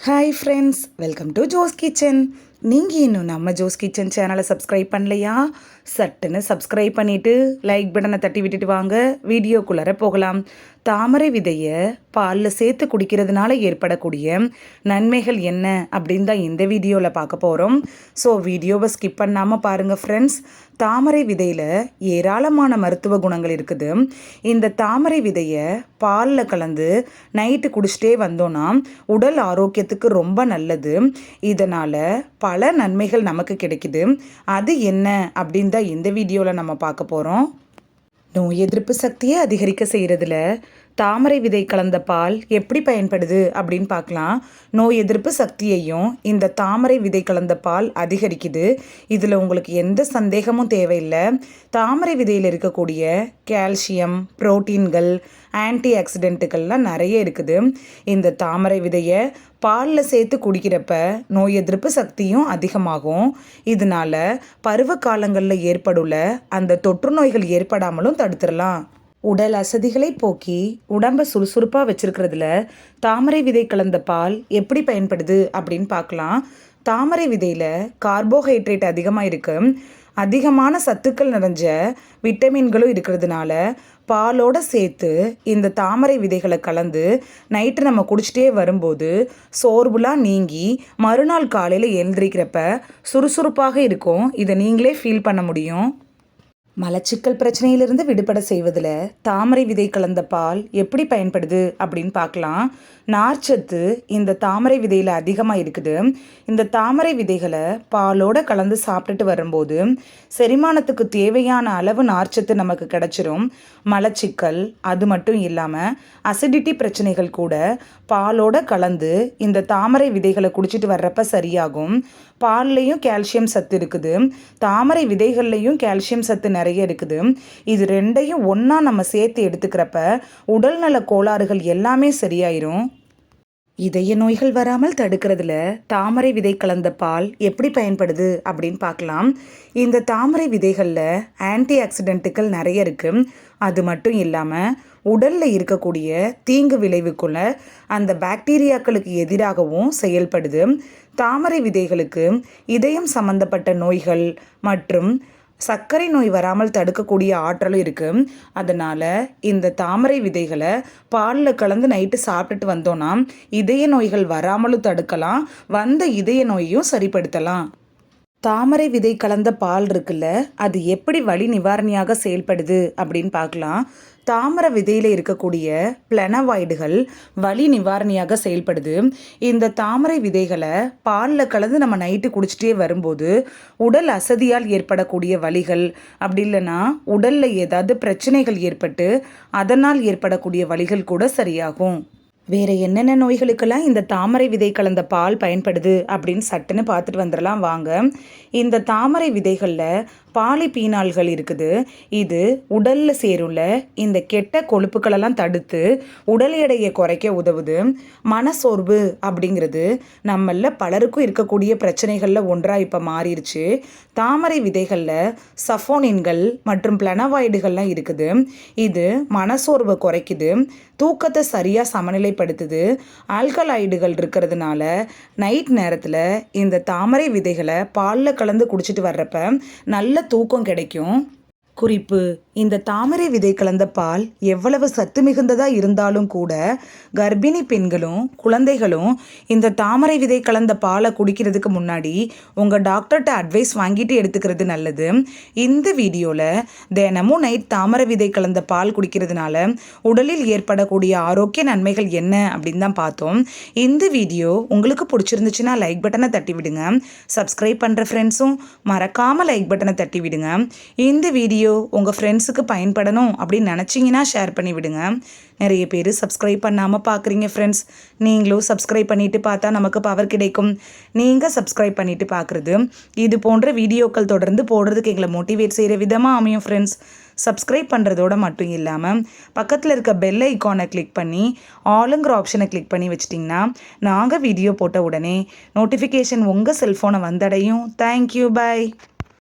Hi friends welcome to Jo's kitchen நீங்கள் இன்னும் நம்ம ஜோஸ் கிச்சன் சேனலை சப்ஸ்கிரைப் பண்ணலையா? சட்டுன்னு சப்ஸ்கிரைப் பண்ணிவிட்டு லைக் பட்டனை தட்டி விட்டுட்டு வாங்க. வீடியோக்குள்ளார போகலாம். தாமரை விதையை பாலில் சேர்த்து குடிக்கிறதுனால ஏற்படக்கூடிய நன்மைகள் என்ன அப்படின்னு தான் இந்த வீடியோவில் பார்க்க போகிறோம் ஸோ வீடியோவை ஸ்கிப் பண்ணாமல் பாருங்கள் ஃப்ரெண்ட்ஸ் தாமரை விதையில் ஏராளமான மருத்துவ குணங்கள் இருக்குது. இந்த தாமரை விதையை பாலில் கலந்து நைட்டு குடிச்சிட்டே வந்தோன்னா உடல் ஆரோக்கியத்துக்கு ரொம்ப நல்லது. இதனால் பல நன்மைகள் நமக்கு கிடைக்குது. அது என்ன அப்படின்னு தான் இந்த வீடியோவில் நம்ம பார்க்க போகிறோம் நோய் எதிர்ப்பு சக்தியை அதிகரிக்க செய்கிறதுல தாமரை விதை கலந்த பால் எப்படி பயன்படுது அப்படின்னு பார்க்கலாம். நோய் எதிர்ப்பு சக்தியையும் இந்த தாமரை விதை கலந்த பால் அதிகரிக்குது. இதில் உங்களுக்கு எந்த சந்தேகமும் தேவையில்லை. தாமரை விதையில் இருக்கக்கூடிய கால்சியம் புரோட்டீன்கள் ஆன்டி ஆக்சிடென்ட்டுகள்லாம் நிறைய இருக்குது. இந்த தாமரை விதையை பாலில் சேர்த்து குடிக்கிறப்ப நோய் எதிர்ப்பு சக்தியும் அதிகமாகும். இதனால பருவ காலங்களில் ஏற்படுள்ள அந்த தொற்று நோய்கள் ஏற்படாமலும் தடுத்துடலாம். உடல் அசதிகளை போக்கி உடம்பை சுறுசுறுப்பாக வச்சிருக்கிறதுல தாமரை விதை கலந்த பால் எப்படி பயன்படுது அப்படின்னு பார்க்கலாம். தாமரை விதையில் கார்போஹைட்ரேட் அதிகமாக இருக்கும் அதிகமான சத்துக்கள் நிறைஞ்ச விட்டமின்களும் இருக்கிறதுனால பாலோட சேர்த்து இந்த தாமரை விதைகளை கலந்து நைட்டு நம்ம குடிச்சிட்டே வரும்போது சோர்வுலாம் நீங்கி மறுநாள் காலையில் எழுந்திரிக்கிறப்ப சுறுசுறுப்பாக இருக்கும். இதை நீங்களே ஃபீல் பண்ண முடியும். மலச்சிக்கல் பிரச்சனையிலிருந்து விடுபட செய்வதில் தாமரை விதை கலந்த பால் எப்படி பயன்படுது அப்படின்னு பார்க்கலாம். நார்ச்சத்து இந்த தாமரை விதையில் அதிகமாக இருக்குது. இந்த தாமரை விதைகளை பாலோட கலந்து சாப்பிட்டுட்டு வரும்போது செரிமானத்துக்கு தேவையான அளவு நார்ச்சத்து நமக்கு கிடைச்சிரும். மலச்சிக்கல் அது மட்டும் இல்லாமல் அசிடிட்டி பிரச்சனைகள் கூட பாலோட கலந்து இந்த தாமரை விதைகளை குடிச்சிட்டு வர்றப்ப சரியாகும். பால்லையும் கால்சியம் சத்து இருக்குது. தாமரை விதைகள்லையும் கால்சியம் சத்து நிறைய இருக்குது. இது ரெண்டையும் ஒன்றா நம்ம சேர்த்து எடுத்துக்கிறப்ப உடல்நல கோளாறுகள் எல்லாமே சரியாயிரும். இதய நோய்கள் வராமல் தடுக்கிறதுல தாமரை விதை கலந்த பால் எப்படி பயன்படுது அப்படின்னு பார்க்கலாம். இந்த தாமரை விதைகளில் ஆன்டி ஆக்சிடென்ட்டுகள் நிறைய இருக்குது அது மட்டும் இல்லாமல் உடலில் இருக்கக்கூடிய தீங்கு விளைவுக்குள்ள அந்த பாக்டீரியாக்களுக்கு எதிராகவும் செயல்படுது. தாமரை விதைகளுக்கு இதயம் சம்பந்தப்பட்ட நோய்கள் மற்றும் சர்க்கரை நோய் வராமல் தடுக்கக்கூடிய ஆற்றலும் இருக்குது அதனால் இந்த தாமரை விதைகளை பாலில் கலந்து நைட்டு சாப்பிட்டுட்டு வந்தோன்னா இதய நோய்கள் வராமலும் தடுக்கலாம். வந்த இதய நோயையும் சரிப்படுத்தலாம். தாமரை விதை கலந்த பால் இருக்குல்ல அது எப்படி வலி நிவாரணியாக செயல்படுது அப்படின்னு பார்க்கலாம். தாமரை விதையில் இருக்கக்கூடிய பிளனவாய்டுகள் வலி நிவாரணியாக செயல்படுது. இந்த தாமரை விதைகளை பாலில் கலந்து நம்ம நைட்டு குடிச்சிட்டே வரும்போது உடல் அசதியால் ஏற்படக்கூடிய வலிகள் அப்படி இல்லைன்னா உடலில் ஏதாவது பிரச்சனைகள் ஏற்பட்டு அதனால் ஏற்படக்கூடிய வலிகள் கூட சரியாகும். வேறு என்னென்ன நோய்களுக்கெல்லாம் இந்த தாமரை விதை கலந்த பால் பயன்படுது அப்படின்னு சட்டுன்னு பார்த்துட்டு வந்துடலாம் வாங்க. இந்த தாமரை விதைகளில் பாலிபீனால்கள் இருக்குது. இது உடலில் சேருள்ள இந்த கெட்ட கொழுப்புகளெல்லாம் தடுத்து உடல் எடையை குறைக்க உதவுது. மனசோர்வு அப்படிங்கிறது நம்மள பலருக்கும் இருக்கக்கூடிய பிரச்சனைகளில் ஒன்றாக இப்போ மாறிடுச்சு தாமரை விதைகளில் சஃபோனின்கள் மற்றும் பிளனவாய்டுகள்லாம் இருக்குது. இது மனசோர்வை குறைக்குது. தூக்கத்தை சரியாக சமநிலைப்படுத்துது. ஆல்கலாய்டுகள் இருக்கிறதுனால நைட் நேரத்தில் இந்த தாமரை விதைகளை பாலில் கலந்து குடிச்சிட்டு வர்றப்ப நல்ல தூக்கம் கிடைக்கும். குறிப்பு. இந்த தாமரை விதை கலந்த பால் எவ்வளவு சத்து மிகுந்ததாக இருந்தாலும் கூட கர்ப்பிணி பெண்களும் குழந்தைகளும் இந்த தாமரை விதை கலந்த பாலை குடிக்கிறதுக்கு முன்னாடி உங்கள் டாக்டர்கிட்ட அட்வைஸ் வாங்கிட்டு எடுத்துக்கிறது நல்லது. இந்த வீடியோவில் தினமும் நைட் தாமரை விதை கலந்த பால் குடிக்கிறதுனால உடலில் ஏற்படக்கூடிய ஆரோக்கிய நன்மைகள் என்ன அப்படின்னு தான் பார்த்தோம். இந்த வீடியோ உங்களுக்கு பிடிச்சிருந்துச்சுன்னா லைக் பட்டனை தட்டி விடுங்க. சப்ஸ்கிரைப் பண்ணுற ஃப்ரெண்ட்ஸும் மறக்காமல் லைக் பட்டனை தட்டி விடுங்க. இந்த வீடியோ உங்கள் ஃப்ரெண்ட்ஸுக்கு பயன்படணும் அப்படின்னு நினச்சிங்கன்னா ஷேர் பண்ணி விடுங்க. நிறைய பேர் சப்ஸ்கிரைப் பண்ணாமல் பார்க்குறீங்க ஃப்ரெண்ட்ஸ் நீங்களும் சப்ஸ்கிரைப் பண்ணிவிட்டு பார்த்தா நமக்கு பவர் கிடைக்கும். நீங்கள் சப்ஸ்கிரைப் பண்ணிவிட்டு பார்க்குறது இது போன்ற வீடியோக்கள் தொடர்ந்து போடுறதுக்கு எங்களை மோட்டிவேட் செய்கிற விதமாக அமையும் ஃப்ரெண்ட்ஸ் சப்ஸ்கிரைப் பண்ணுறதோட மட்டும் இல்லாமல் பக்கத்தில் இருக்க பெல் ஐக்கானை கிளிக் பண்ணி ஆளுங்கிற ஆப்ஷனை கிளிக் பண்ணி வச்சிட்டிங்கன்னா நாங்கள் வீடியோ போட்ட உடனே நோட்டிஃபிகேஷன் உங்கள் செல்ஃபோனை வந்தடையும். Thank you bye